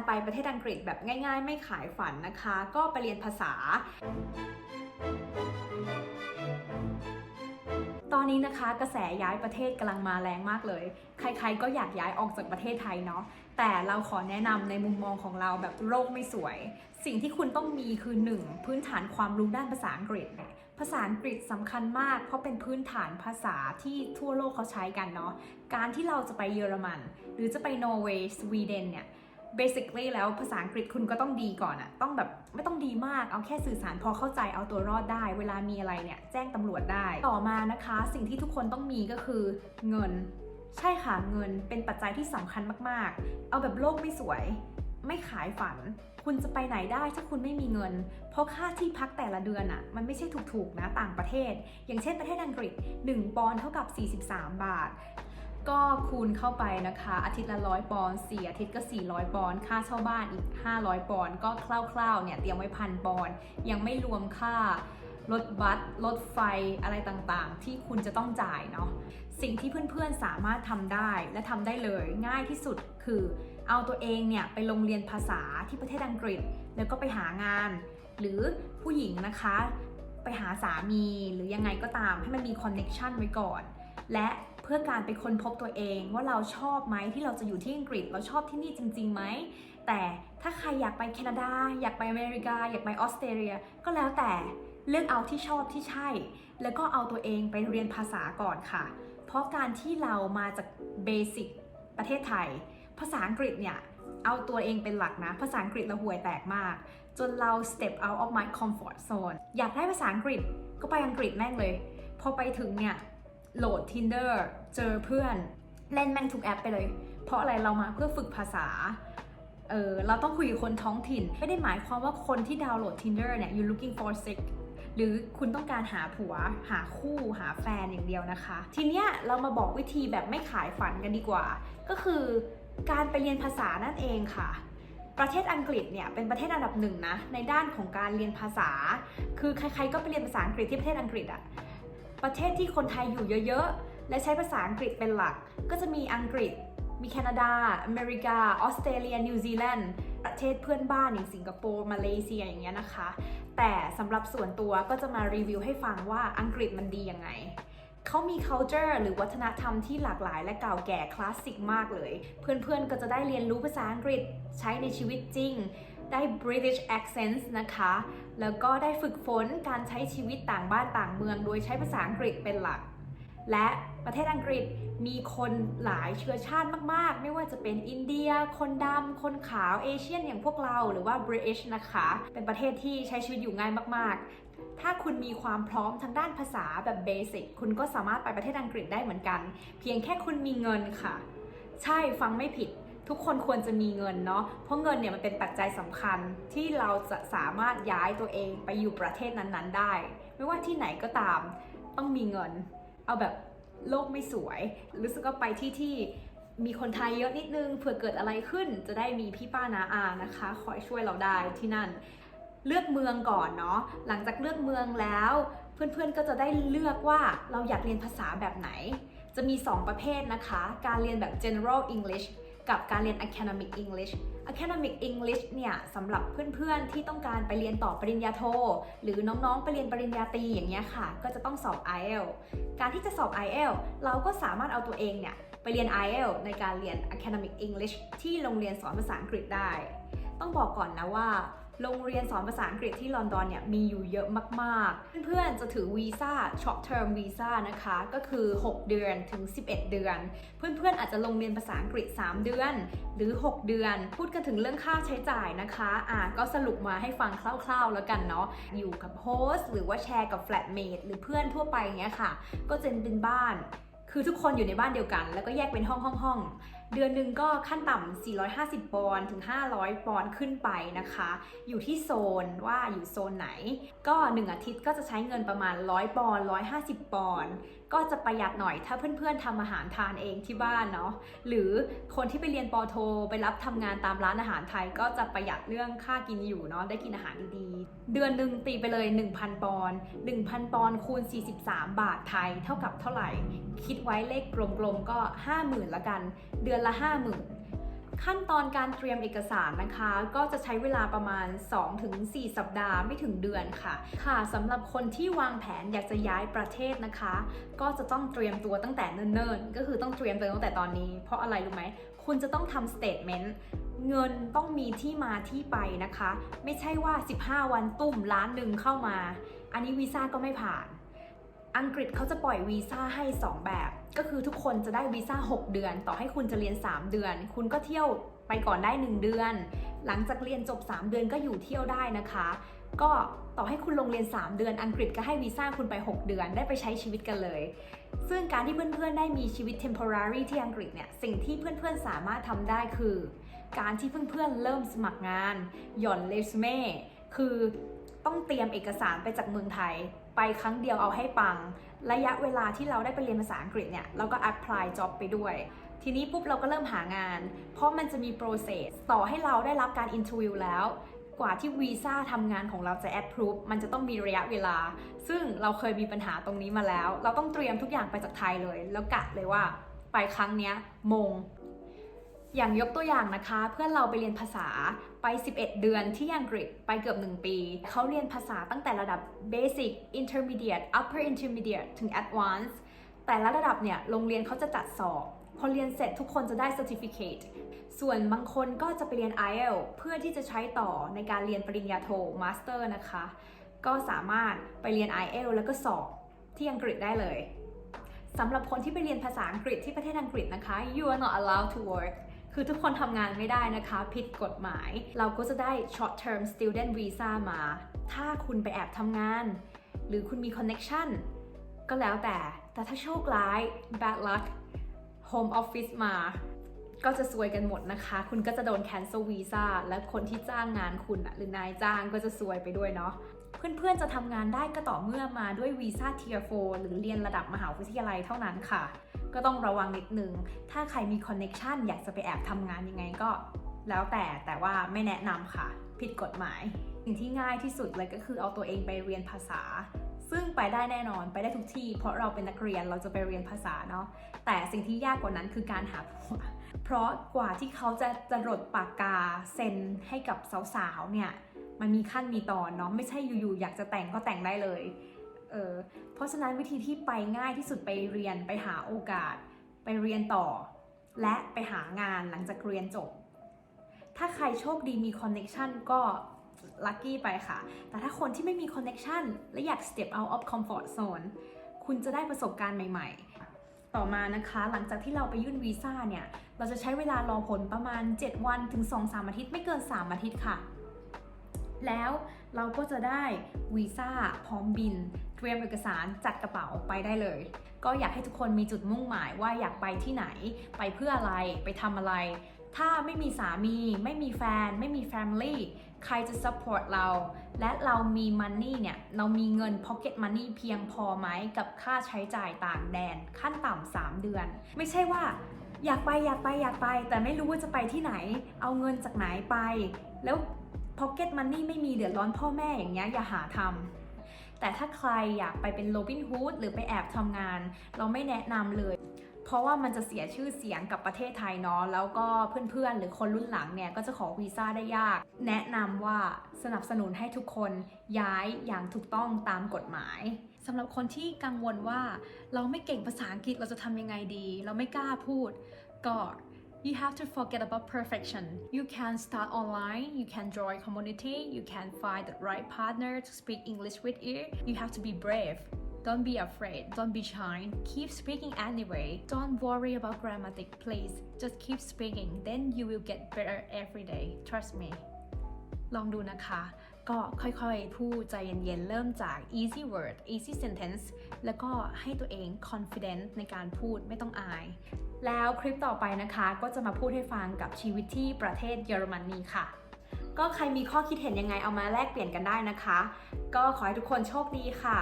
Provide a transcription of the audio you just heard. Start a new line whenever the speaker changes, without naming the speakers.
การไปประเทศอังกฤษแบบง่าย ๆ ไม่ขายฝันนะคะ ก็ไปเรียนภาษาตอนนี้นะคะกระแสย้ายประเทศกำลังมาแรงมากเลย ใครๆก็อยากย้ายออกจากประเทศไทยเนาะแต่เราขอแนะนำในมุมมองของเราแบบโลกไม่สวย สิ่งที่คุณต้องมีคือ 1. พื้นฐานความรู้ด้านภาษาอังกฤษ ภาษาอังกฤษสำคัญมาก เพราะเป็นพื้นฐานภาษาที่ทั่วโลกเขาใช้กันเนาะการที่เราจะไปเยอรมัน หรือจะไปนอร์เวย์สวีเดนเนี่ย basically แล้วภาษาอังกฤษคุณก็ต้องดีก่อนอะต้องแบบไม่ต้องดีมากเอาแค่สื่อสารพอเข้าใจเอาตัวรอดได้ เวลามีอะไรเนี่ยแจ้งตำรวจได้ ต่อมานะคะ สิ่งที่ทุกคนต้องมีก็คือเงิน ใช่ค่ะเงินเป็นปัจจัยที่สำคัญมากๆ เอาแบบโลกไม่สวย ไม่ขายฝัน คุณจะไปไหนได้ถ้าคุณไม่มีเงิน เพราะค่าที่พักแต่ละเดือนอะมันไม่ใช่ถูกๆนะต่างประเทศ อย่างเช่นประเทศอังกฤษ 1 ปอนด์เท่ากับ 43 บาท ก็คูณเข้าไปนะคะ อาทิตย์ละร้อยปอนด์4อาทิตย์ก็ 400 ปอนด์ค่าเช่าบ้านอีก 500 ปอนด์ก็คร่าวๆเนี่ยเตรียมไว้พันปอนด์ยังไม่รวมค่ารถบัสรถไฟอะไรต่างๆ ที่คุณจะต้องจ่ายเนาะสิ่งที่เพื่อนๆสามารถทำได้และทำได้เลยง่ายที่สุดคือเอาตัวเองเนี่ยไปลงเรียนภาษาที่ประเทศอังกฤษ แล้วก็ไปหางาน หรือผู้หญิงนะคะ ไปหาสามีหรือยังไงก็ตามให้มันมีคอนเน็ชันไว้ก่อน และ พื่อการไปค้นพบตัวเอง ว่าเราชอบไหมที่เราจะอยู่ที่อังกฤษ เราชอบที่นี่จริงๆไหมแต่ถ้าใครอยากไปแคนาดา อยากไปอเมริกา อยากไปออสเตรเลีย ก็แล้วแต่เลือกเอาที่ชอบที่ใช่ แล้วก็เอาตัวเองไปเรียนภาษาก่อนค่ะ เพราะการที่เรามาจากเบสิกประเทศไทย ภาษาอังกฤษเนี่ย เอาตัวเองเป็นหลักนะ ภาษาอังกฤษเราห่วยแตกมาก จนเรา step out of my comfort zone อยากได้ภาษาอังกฤษก็ไปอังกฤษแม่งเลย พอไปถึงเนี่ย โหลด Tinder เจอเพื่อน เล่นแม่งทุกแอปไปเลย เพราะอะไรเรามาเพื่อฝึกภาษาเออเราต้องคุยกับคนท้องถิ่น ไม่ได้หมายความว่าคนที่ดาวน์โหลด Tinder เนี่ย you looking for sex หรือคุณต้องการหาผัว หาคู่หาแฟนอย่างเดียวนะคะ ทีเนี้ยเรามาบอกวิธีแบบไม่ขายฝันกันดีกว่า ก็คือการไปเรียนภาษานั่นเองค่ะ ประเทศอังกฤษเนี่ยเป็นประเทศอันดับหนึ่งนะในด้านของการเรียนภาษา คือใครๆก็ไปเรียนภาษาอังกฤษที่ประเทศอังกฤษอะ ประเทศที่คนไทยอยู่เยอะๆ และใช้ภาษาอังกฤษเป็นหลัก ก็จะมีอังกฤษ มีแคนาดา อเมริกา ออสเตรเลีย นิวซีแลนด์ ประเทศเพื่อนบ้านอย่างสิงคโปร์ มาเลเซียอย่างเงี้ยนะคะ แต่สำหรับส่วนตัวก็จะมารีวิวให้ฟังว่าอังกฤษมันดียังไงเขามี culture หรือวัฒนธรรมที่หลากหลายและเก่าแก่คลาสสิกมากเลย เพื่อนๆ ก็จะได้เรียนรู้ภาษาอังกฤษใช้ในชีวิตจริง ได้ British accents นะคะ แล้วก็ได้ฝึกฝนการใช้ชีวิตต่างบ้านต่างเมือง โดยใช้ภาษาอังกฤษเป็นหลัก และประเทศอังกฤษมีคนหลายเชื้อชาติมากๆ ไม่ว่าจะเป็นอินเดีย คนดำ คนขาว เอเชียนอย่างพวกเรา หรือว่า British นะคะ เป็นประเทศที่ใช้ชีวิตอยู่ง่ายมากๆ ถ้าคุณมีความพร้อมทางด้านภาษาแบบเบสิก คุณก็สามารถไปประเทศอังกฤษได้เหมือนกัน เพียงแค่คุณมีเงินค่ะ ใช่ฟังไม่ผิด ทุกคนควรจะมีเงินเนาะ เพราะเงินเนี่ยมันเป็นปัจจัยสำคัญที่เราจะสามารถย้ายตัวเองไปอยู่ประเทศนั้นๆได้ ไม่ว่าที่ไหนก็ตามต้องมีเงิน เอาแบบโลกไม่สวย รู้สึกว่าไปที่ที่มีคนไทยเยอะนิดนึงเผื่อเกิดอะไรขึ้นจะได้มีพี่ป้านาอานะคะ คอยช่วยเราได้ที่นั่น เลือกเมืองก่อนเนาะหลังจากเลือกเมืองแล้ว เพื่อนๆก็จะได้เลือกว่าเราอยากเรียนภาษาแบบไหน จะมี 2 ประเภทนะคะ การเรียนแบบ general English กับการเรียน academic English academic English เนี่ยสำหรับเพื่อนๆที่ต้องการไปเรียนต่อปริญญาโท หรือน้องๆไปเรียนปริญญาตรีอย่างเงี้ยค่ะ ก็จะต้องสอบ IELTS การที่จะสอบ IELTS เราก็สามารถเอาตัวเองเนี่ยไปเรียน IELTS ในการเรียน academic English ที่โรงเรียนสอนภาษาอังกฤษได้ ต้องบอกก่อนนะว่า โรงเรียนสอนภาษาอังกฤษที่ลอนดอนเนี่ยมีอยู่เยอะมากๆ เพื่อนๆจะถือวีซ่า short term visa นะคะ ก็คือ 6 เดือนถึง 11 เดือน เพื่อนๆอาจจะลงเรียนภาษาอังกฤษ 3 เดือน หรือ 6 เดือน พูดกันถึงเรื่องค่าใช้จ่ายนะคะอะก็สรุปมาให้ฟังคร่าวๆแล้วกันเนาะอยู่กับโฮสต์หรือว่าแชร์กับ flatmate หรือเพื่อนทั่วไปอย่างเงี้ยค่ะ ก็จะเป็นบ้าน คือทุกคนอยู่ในบ้านเดียวกัน แล้วก็แยกเป็นห้องห้องห้องเดือนหนึ่งก็ขั้นต่ำ450 ปอนด์ถึง 500 ปอนด์ขึ้นไปนะคะ อยู่ที่โซนว่าอยู่โซนไหน ก็ 1 อาทิตย์ก็จะใช้เงินประมาณ 100 ปอนด์150 ปอนด์ก็จะประหยัดหน่อยถ้าเพื่อนๆทำอาหารทานเองที่บ้านเนาะหรือคนที่ไปเรียนปอโท ไปรับทำงานตามร้านอาหารไทย ก็จะประหยัดเรื่องค่ากินอยู่เนาะได้กินอาหารดีๆ เดือนหนึ่งตีไปเลย 1,000 ปอนด์1,000 ปอนด์คูณ 43 บาทไทยเท่ากับเท่าไหร่ คิดไว้เลขกลมๆก็ 50,000ละกัน เดือนละ 50,000 ขั้นตอนการเตรียมเอกสารนะคะ ก็จะใช้เวลาประมาณ 2-4 สัปดาห์ไม่ถึงเดือนค่ะ ค่ะสำหรับคนที่วางแผนอยากจะย้ายประเทศนะคะ ก็จะต้องเตรียมตัวตั้งแต่เนิ่นๆ ก็คือต้องเตรียมตัวตั้งแต่ตอนนี้ เพราะอะไรรู้ไหม คุณจะต้องทำสเต t เมนต์เงินต้องมีที่มาที่ไปนะคะ ไม่ใช่ว่า 15 วันตุ่มล้านหนึ่งเข้ามา อันนี้วีซ่าก็ไม่ผ่าน อังกฤษเขาจะปล่อยวีซ่าให้ 2 แบบ ก็คือทุกคนจะได้วีซ่า 6 เดือน ต่อให้คุณจะเรียน 3 เดือน คุณก็เที่ยวไปก่อนได้ 1 เดือน หลังจากเรียนจบ 3 เดือนก็อยู่เที่ยวได้นะคะ ก็ต่อให้คุณลงเรียน 3 เดือน อังกฤษก็ให้วีซ่าคุณไป 6 เดือนได้ไปใช้ชีวิตกันเลย ซึ่งการที่เพื่อนๆได้มีชีวิต temporary ที่อังกฤษเนี่ยสิ่งที่เพื่อนๆสามารถทำได้คือ การที่เพื่อนๆเริ่มสมัครงาน หย่อนเรซูเม่คือต้องเตรียมเอกสารไปจากเมืองไทย ไปครั้งเดียวเอาให้ปัง ระยะเวลาที่เราได้ไปเรียนภาษาอังกฤษเนี่ยเราก็ apply job ไปด้วย ทีนี้ปุ๊บเราก็เริ่มหางาน เพราะมันจะมี process ต่อให้เราได้รับการ interview แล้วกว่าที่วีซ่าทำงานของเราจะ approve มันจะต้องมีระยะเวลา ซึ่งเราเคยมีปัญหาตรงนี้มาแล้ว เราต้องเตรียมทุกอย่างไปจากไทยเลย แล้วกะเลยว่าไปครั้งเนี้ยมง อย่างยกตัวอย่างนะคะ เพื่อนเราไปเรียนภาษา ไป 11 เดือนที่อังกฤษไปเกือบ 1 ปี เขาเรียนภาษาตั้งแต่ระดับ basic intermediate upper intermediate ถึง advanced แต่ละระดับเนี่ยโรงเรียนเขาจะจัดสอบ พอเรียนเสร็จทุกคนจะได้ certificate ส่วนบางคนก็จะไปเรียน IELTS เพื่อที่จะใช้ต่อในการเรียนปริญญาโท master นะคะ ก็สามารถไปเรียน IELTS แล้วก็สอบที่อังกฤษได้เลยสำหรับคนที่ไปเรียนภาษาอังกฤษที่ประเทศอังกฤษนะคะ you are not allowed to work คือทุกคนทำงานไม่ได้นะคะ ผิดกฎหมาย เราก็จะได้ short term student visa มา ถ้าคุณไปแอบทำงาน หรือคุณมี connection ก็แล้วแต่ แต่ถ้าโชคร้าย bad luck home office มา ก็จะซวยกันหมดนะคะ คุณก็จะโดน cancel visa และคนที่จ้างงานคุณหรือนายจ้างก็จะซวยไปด้วยเนาะ เพื่อนๆจะทำงานได้ก็ต่อเมื่อมาด้วยวีซ่า Tier 4หรือเรียนระดับมหาวิทยาลัยเท่านั้นค่ะ ก็ต้องระวังนิดนึง ถ้าใครมีคอนเน็ชันอยากจะไปแอบทำงานยังไงก็ แล้วแต่แต่ว่าไม่แนะนำค่ะ ผิดกฎหมาย สิ่งที่ง่ายที่สุดเลยก็คือเอาตัวเองไปเรียนภาษา ซึ่งไปได้แน่นอนไปได้ทุกที่ เพราะเราเป็นนักเรียนเราจะไปเรียนภาษาเนาะแต่สิ่งที่ยากกว่านั้นคือการหาผัวเพราะกว่าที่เขาจะจรดปากกาเซ็นให้กับสาวๆเนี่ย มันมีขั้นมีตอนเนาะไม่ใช่อยู่ๆอยากจะแต่งก็แต่งได้เลยเออเพราะฉะนั้นวิธีที่ไปง่ายที่สุดไปเรียนไปหาโอกาส ไปเรียนต่อ และไปหางานหลังจากเรียนจบ ถ้าใครโชคดีมีคอนเน็ชันก็ลัคกี้ไปค่ะ แต่ถ้าคนที่ไม่มีคอนเน็ชันและอยาก step out of comfort zone คุณจะได้ประสบการณ์ใหม่ ๆ ต่อมานะคะหลังจากที่เราไปยื่นวีซ่าเนี่ย เราจะใช้เวลารอผลประมาณ 7 วันถึง 2-3 อาทิตย์ไม่เกิน 3 อาทิตย์ค่ะ แล้วเราก็จะได้วีซ่าพร้อมบิน เตรียมเอกสารจัดกระเป๋าไปได้เลย ก็อยากให้ทุกคนมีจุดมุ่งหมายว่าอยากไปที่ไหน ไปเพื่ออะไรไปทำอะไร ถ้าไม่มีสามี ไม่มีแฟน ไม่มีแฟมิลี่ใครจะ support เรา และเรามี money เนี่ย เรามีเงิน pocket money เพียงพอไหมกับค่าใช้จ่ายต่างแดน ขั้นต่ำ3เดือน ไม่ใช่ว่าอยากไปอยากไปอยากไป แต่ไม่รู้ว่าจะไปที่ไหน เอาเงินจากไหนไป แล้ว pocket money ไม่มีเดือดร้อนพ่อแม่อย่างเงี้ยอย่าหาทำแต่ถ้าใครอยากไปเป็นโรบินฮูดหรือไปแอบทำงาน เราไม่แนะนำเลย เพราะว่ามันจะเสียชื่อเสียงกับประเทศไทยเนาะแล้วก็เพื่อนๆ หรือคนรุ่นหลังเนี่ยก็จะขอวีซ่าได้ยาก แนะนำว่าสนับสนุนให้ทุกคนย้ายอย่างถูกต้องตามกฎหมายสำหรับคนที่กังวลว่าเราไม่เก่งภาษาอังกฤษเราจะทำยังไงดี เราไม่กล้าพูดก็ You have to forget about perfection. You can start online, you can join community, you can find the right partner to speak English with you. You have to be brave. Don't be afraid, don't be shy. Keep speaking anyway. Don't worry about grammatic, please. Just keep speaking, then you will get better every day. Trust me. ลองดูนะคะ ก็ค่อยๆ พูดใจเย็นๆ เริ่มจาก easy word easy sentence แล้วก็ให้ตัวเอง confident ในการพูดไม่ต้องอาย แล้วคลิปต่อไปนะคะก็จะมาพูดให้ฟังกับชีวิตที่ประเทศเยอรมนีค่ะ ก็ใครมีข้อคิดเห็นยังไงเอามาแลกเปลี่ยนกันได้นะคะ ก็ขอให้ทุกคนโชคดีค่ะ